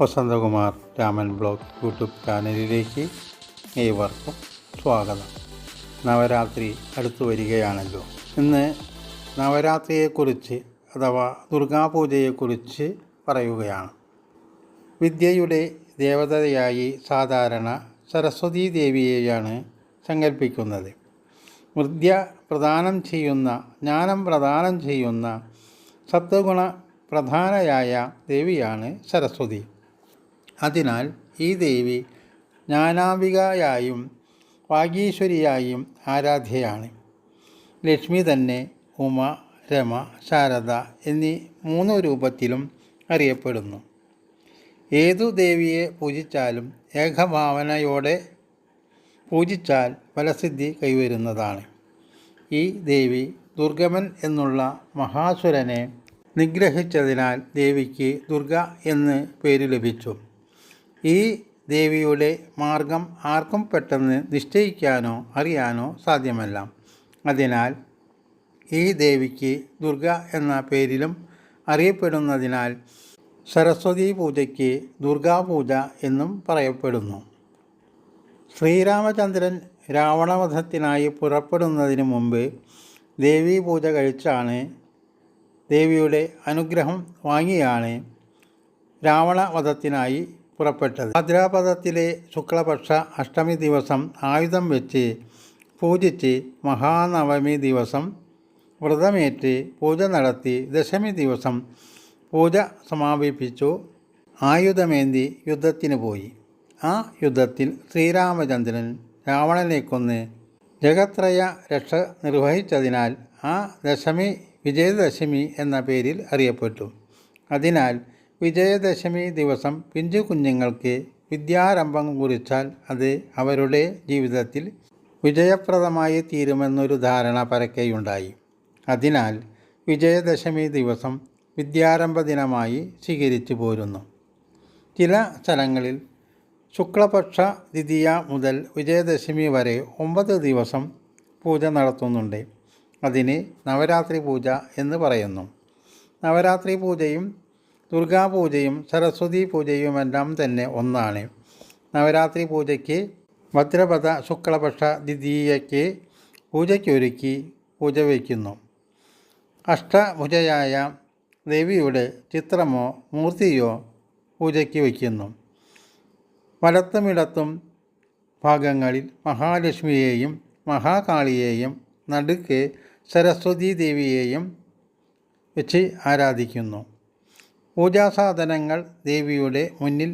Vasanthakumar Raman blog YouTube ചാനലിലേക്ക് ഏവർക്കും സ്വാഗതം. നവരാത്രി അടുത്തു വരികയാണല്ലോ. ഇന്ന് നവരാത്രിയെക്കുറിച്ച് അഥവാ ദുർഗാപൂജയെക്കുറിച്ച് പറയുകയാണ്. വിദ്യയുടെ ദേവതയായി സാധാരണ സരസ്വതീ ദേവിയെയാണ് സങ്കല്പിക്കുന്നത്. വിദ്യ പ്രദാനം ചെയ്യുന്ന ജ്ഞാനം പ്രദാനം ചെയ്യുന്ന സത്വഗുണ പ്രധാനയായ ദേവിയാണ് സരസ്വതി. അതിനാൽ ഈ ദേവി ജ്ഞാനാംബികയായും വാഗീശ്വരിയായും ആരാധ്യയാണ്. ലക്ഷ്മി തന്നെ ഉമ രമ ശാരദ എന്നീ മൂന്ന് രൂപത്തിലും അറിയപ്പെടുന്നു. ഏതു ദേവിയെ പൂജിച്ചാലും ഏകഭാവനയോടെ പൂജിച്ചാൽ ഫലസിദ്ധി കൈവരുന്നതാണ്. ഈ ദേവി ദുർഗമൻ എന്നുള്ള മഹാസുരനെ നിഗ്രഹിച്ചതിനാൽ ദേവിക്ക് ദുർഗ എന്ന് പേര് ലഭിച്ചു. ഈ ദേവിയുടെ മാർഗം ആർക്കും പെട്ടെന്ന് നിശ്ചയിക്കാനോ അറിയാനോ സാധ്യമല്ല. അതിനാൽ ഈ ദേവിക്ക് ദുർഗ എന്ന പേരിലും അറിയപ്പെടുന്നതിനാൽ സരസ്വതി പൂജയ്ക്ക് ദുർഗാപൂജ എന്നും പറയപ്പെടുന്നു. ശ്രീരാമചന്ദ്രൻ രാവണവധത്തിനായി പുറപ്പെടുന്നതിന് മുമ്പ് ദേവീ പൂജ കഴിച്ചാണ് ദേവിയുടെ അനുഗ്രഹം വാങ്ങിയാണ് രാവണവധത്തിനായി പുറപ്പെട്ടത്. ഭദ്രാപദത്തിലെ ശുക്ലപക്ഷ അഷ്ടമി ദിവസം ആയുധം വെച്ച് പൂജിച്ച് മഹാനവമി ദിവസം വ്രതമേറ്റ് പൂജ നടത്തി ദശമി ദിവസം പൂജ സമാപിപ്പിച്ചു. ആയുധമേന്തി യുദ്ധത്തിന് പോയി. ആ യുദ്ധത്തിൽ ശ്രീരാമചന്ദ്രൻ രാവണനെ കൊന്ന് ജഗത്രയ രക്ഷ നിർവഹിച്ചതിനാൽ ആ ദശമി വിജയദശമി എന്ന പേരിൽ അറിയപ്പെട്ടു. അതിനാൽ വിജയദശമി ദിവസം പിഞ്ചു കുഞ്ഞുങ്ങൾക്ക് വിദ്യാരംഭം കുറിച്ചാൽ അത് അവരുടെ ജീവിതത്തിൽ വിജയപ്രദമായി തീരുമെന്നൊരു ധാരണ പരക്കെയുണ്ടായി. അതിനാൽ വിജയദശമി ദിവസം വിദ്യാരംഭ ദിനമായി സ്വീകരിച്ചു പോരുന്നു. ചില സ്ഥലങ്ങളിൽ ശുക്ലപക്ഷ ദ്വിതീയ മുതൽ വിജയദശമി വരെ ഒമ്പത് ദിവസം പൂജ നടത്തുന്നുണ്ട്. അതിന് നവരാത്രി പൂജ എന്ന് പറയുന്നു. നവരാത്രി പൂജയും ദുർഗാപൂജയും സരസ്വതി പൂജയുമെല്ലാം തന്നെ ഒന്നാണ്. നവരാത്രി പൂജയ്ക്ക് ഭദ്രപദ ശുക്ലപക്ഷ ദ്വിതീയയ്ക്ക് പൂജയ്ക്കൊരുക്കി പൂജ വയ്ക്കുന്നു. അഷ്ടഭുജയായ ദേവിയുടെ ചിത്രമോ മൂർത്തിയോ പൂജയ്ക്ക് വയ്ക്കുന്നു. വലത്തുമിടത്തും ഭാഗങ്ങളിൽ മഹാലക്ഷ്മിയെയും മഹാകാളിയെയും നടുക്ക് സരസ്വതി ദേവിയെയും വെച്ച് ആരാധിക്കുന്നു. പൂജാസാധനങ്ങൾ ദേവിയുടെ മുന്നിൽ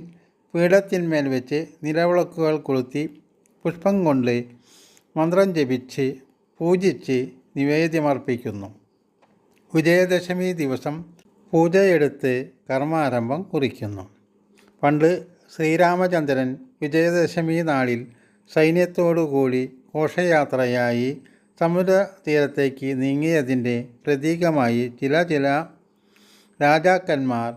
പീഠത്തിന്മേൽ വെച്ച് നിലവിളക്കുകൾ കൊളുത്തി പുഷ്പം കൊണ്ട് മന്ത്രം ജപിച്ച് പൂജിച്ച് നിവേദ്യമർപ്പിക്കുന്നു വിജയദശമി ദിവസം പൂജയെടുത്ത് കർമാരംഭം കുറിക്കുന്നു. പണ്ട് ശ്രീരാമചന്ദ്രൻ വിജയദശമി നാളിൽ സൈന്യത്തോടുകൂടി ഘോഷയാത്രയായി സമുദ്ര തീരത്തേക്ക് നീങ്ങിയതിന്റെ പ്രതീകമായി ചില ചില രാജാക്കന്മാർ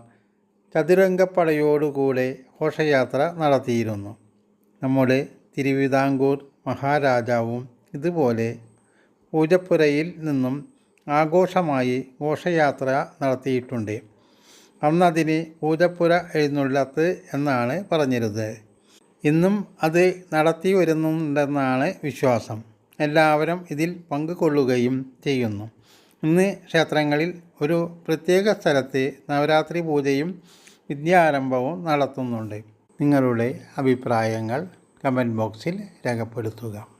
ചതുരംഗപ്പടയോടുകൂടെ ഘോഷയാത്ര നടത്തിയിരുന്നു. നമ്മുടെ തിരുവിതാംകൂർ മഹാരാജാവും ഇതുപോലെ പൂജപ്പുരയിൽ നിന്നും ആഘോഷമായി ഘോഷയാത്ര നടത്തിയിട്ടുണ്ട്. അന്നതിന് പൂജപ്പുര എഴുന്നള്ളത്ത് എന്നാണ് പറഞ്ഞിരുന്നത്. ഇന്നും അത് നടത്തി വരുന്നുണ്ടെന്നാണ് വിശ്വാസം. എല്ലാവരും ഇതിൽ പങ്കുകൊള്ളുകയും ചെയ്യുന്നു. ഇന്ന് ക്ഷേത്രങ്ങളിൽ ഒരു പ്രത്യേക സ്ഥലത്ത് നവരാത്രി പൂജയും വിദ്യാരംഭവും നടത്തുന്നുണ്ട്. നിങ്ങളുടെ അഭിപ്രായങ്ങൾ കമന്റ് ബോക്സിൽ രേഖപ്പെടുത്തുക.